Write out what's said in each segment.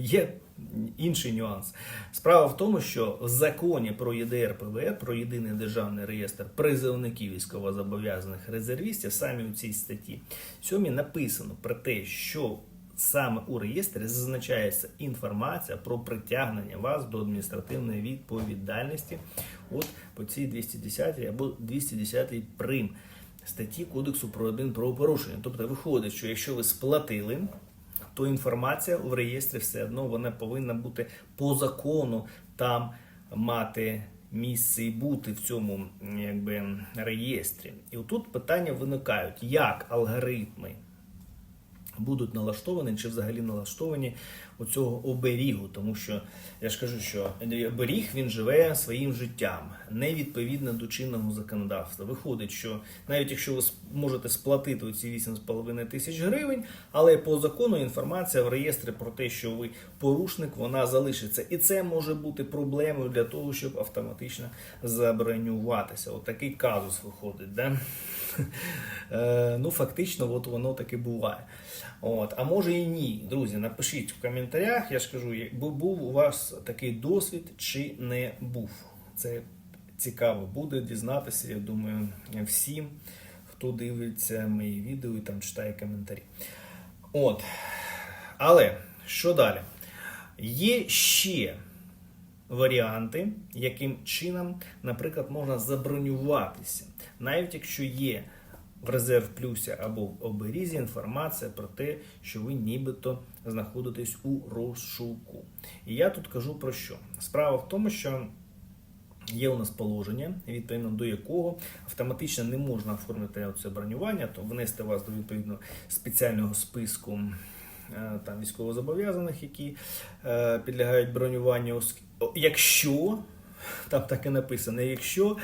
є інший нюанс. Справа в тому, що в законі про ЄДР ПВР, про єдиний державний реєстр призовників військовозобов'язаних резервістів, самі у цій статті 7 написано про те, що саме у реєстрі зазначається інформація про притягнення вас до адміністративної відповідальності от по цій 210 або 210 прим статті Кодексу про адмінправопорушення. Тобто виходить, що якщо ви сплатили, то інформація в реєстрі все одно вона повинна бути по закону там мати місце і бути в цьому якби, реєстрі. І отут питання виникають, як алгоритми будуть налаштовані чи взагалі налаштовані цього оберігу, тому що я ж кажу, що оберіг він живе своїм життям, не відповідно до чинного законодавства. Виходить, що навіть якщо ви можете сплатити оці 8,5 тисяч гривень, але по закону інформація в реєстрі про те, що ви порушник, вона залишиться, і це може бути проблемою для того, щоб автоматично забронюватися. От такий казус виходить, да? Е, ну фактично, от воно таки буває. От, а може і ні. Друзі, напишіть в коментарях, я ж кажу, як- бу- був у вас такий досвід чи не був. Це цікаво буде дізнатися, я думаю, всім, хто дивиться мої відео і там читає коментарі. От. Але що далі? Є ще варіанти, яким чином, наприклад, можна забронюватися, навіть якщо є в резерв плюсі або в оберізі інформація про те, що ви нібито знаходитесь у розшуку. І я тут кажу про що? Справа в тому, що Є у нас положення, відповідно до якого автоматично не можна оформити це бронювання, то внести вас до відповідно спеціального списку е, там військовозобов'язаних, які е, підлягають бронюванню, якщо там так і написано, якщо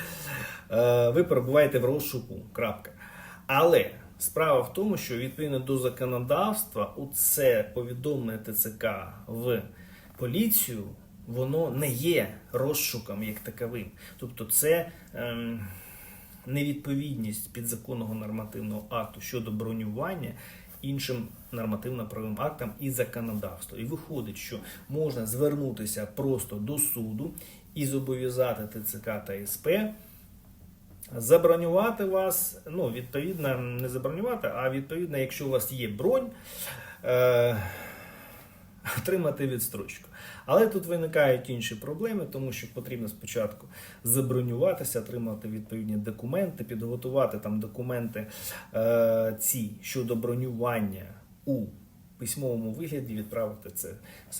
е, ви перебуваєте в розшуку. Крапка. Але справа в тому, що відповідно до законодавства, у це повідомлення ТЦК в поліцію, воно не є розшуком як таковим. Тобто, це ем, невідповідність підзаконного нормативного акту щодо бронювання іншим нормативно-правовим актам і законодавству. І виходить, що можна звернутися просто до суду і зобов'язати ТЦК та СП забронювати вас, ну, відповідно, не забронювати, а відповідно, якщо у вас є бронь, е, отримати відстрочку. Але тут виникають інші проблеми, тому що потрібно спочатку забронюватися, отримати відповідні документи, підготувати там документи е, ці щодо бронювання у письмовому вигляді, відправити це все